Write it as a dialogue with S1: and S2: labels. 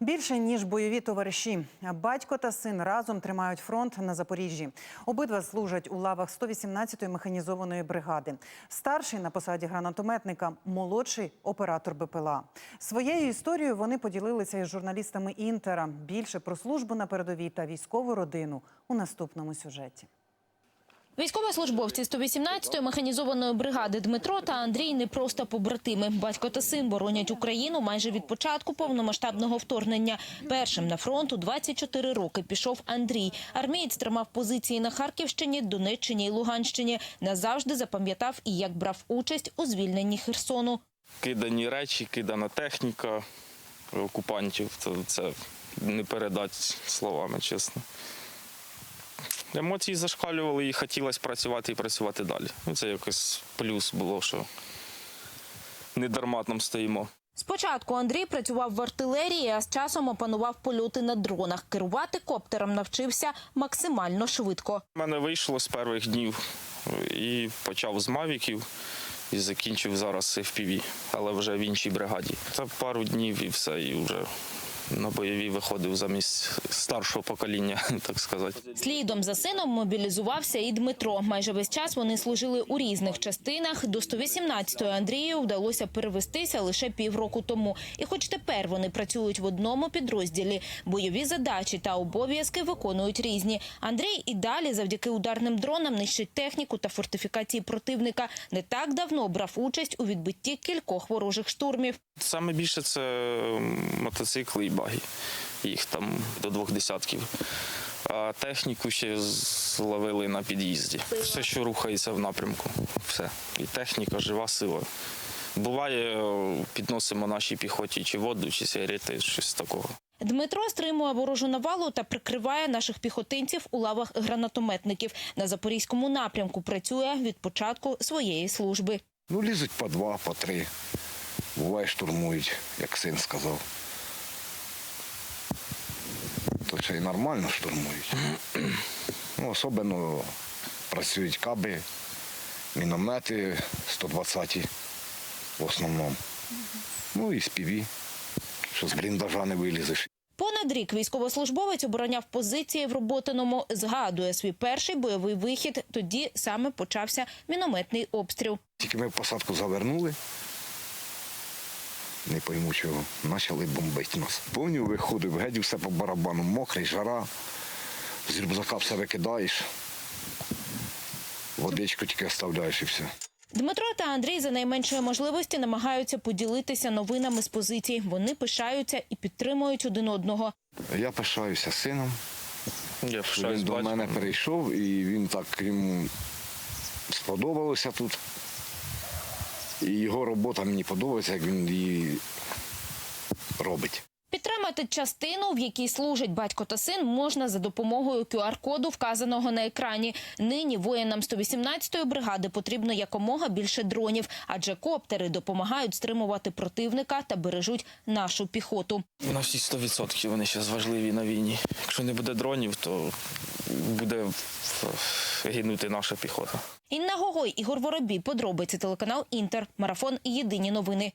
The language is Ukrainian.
S1: Більше ніж бойові товариші. Батько та син разом тримають фронт на Запоріжжі. Обидва служать у лавах 118-ї механізованої бригади. Старший на посаді гранатометника, молодший оператор БПЛА. Своєю історією вони поділилися із журналістами Інтера. Більше про службу на передовій та військову родину у наступному сюжеті.
S2: Військовослужбовці 118-ї механізованої бригади Дмитро та Андрій не просто побратими. Батько та син боронять Україну майже від початку повномасштабного вторгнення. Першим на фронт у 24 роки пішов Андрій. Армієць тримав позиції на Харківщині, Донеччині і Луганщині. Назавжди запам'ятав і як брав участь у звільненні Херсону.
S3: кидані речі, кидана техніка окупантів. Це не передати словами, чесно. Емоції зашкалювали і хотілося працювати і працювати далі. Ну, Це якось плюс було, що не дарма там стоїмо.
S2: Спочатку Андрій працював в артилерії, а з часом опанував польоти на дронах. Керувати коптером навчився максимально швидко.
S3: У мене вийшло з перших днів і почав з мавіків і закінчив зараз FPV, але вже в іншій бригаді. Це пару днів і все, і вже на бойові виходив замість старшого покоління, так сказати.
S2: Слідом за сином мобілізувався і Дмитро. Майже весь час вони служили у різних частинах. До 118-ї Андрію вдалося перевестися лише півроку тому. І хоч тепер вони працюють в одному підрозділі, бойові задачі та обов'язки виконують різні. Андрій і далі завдяки ударним дронам нищить техніку та фортифікації противника. Не так давно брав участь у відбитті кількох ворожих штурмів.
S3: Саме більше це мотоцикли баги. Їх там до двох десятків. А техніку ще зловили на під'їзді. Все, що рухається в напрямку. Все. І техніка, жива сила. Буває, е, підносимо нашій піхоті чи воду, чи сигарети, щось такого.
S2: Дмитро стримує ворожу навалу та прикриває наших піхотинців у лавах гранатометників. На запорізькому напрямку працює від початку своєї служби.
S4: Ну, лізуть по два, по три. Буває, штурмують, як син сказав. Ще й нормально штурмують. Ну, особливо працюють каби, міномети 120 в основному. Ну і співі, що з бліндажа не вилізеш.
S2: Понад рік військовослужбовець обороняв позиції в Роботиному. Згадує свій перший бойовий вихід. Тоді саме почався мінометний обстріл.
S4: Тільки ми в посадку завернули. Не пойму чого. Почали бомбити нас. Повню виходив, геть все по барабану, мокрий, жара. З рюкзака все викидаєш. Водичку тільки оставляєш і все.
S2: Дмитро та Андрій за найменшої можливості намагаються поділитися новинами з позицій. Вони пишаються і підтримують один одного.
S4: Я пишаюся сином.
S3: Я пишаюсь
S4: Він до
S3: батьком.
S4: мене перейшов і він так йому сподобалося тут. І його робота мені подобається, як він її робить.
S2: Підтримати частину, в якій служать батько та син, можна за допомогою QR-коду, вказаного на екрані. Нині воїнам 118-ї бригади потрібно якомога більше дронів, адже коптери допомагають стримувати противника та бережуть нашу піхоту.
S3: На всі 100% вони зараз важливі на війні. Якщо не буде дронів, то буде гинути наша піхота.
S2: Інна Гогой, Ігор Воробій, подробиці телеканал Інтер, марафон. Єдині новини.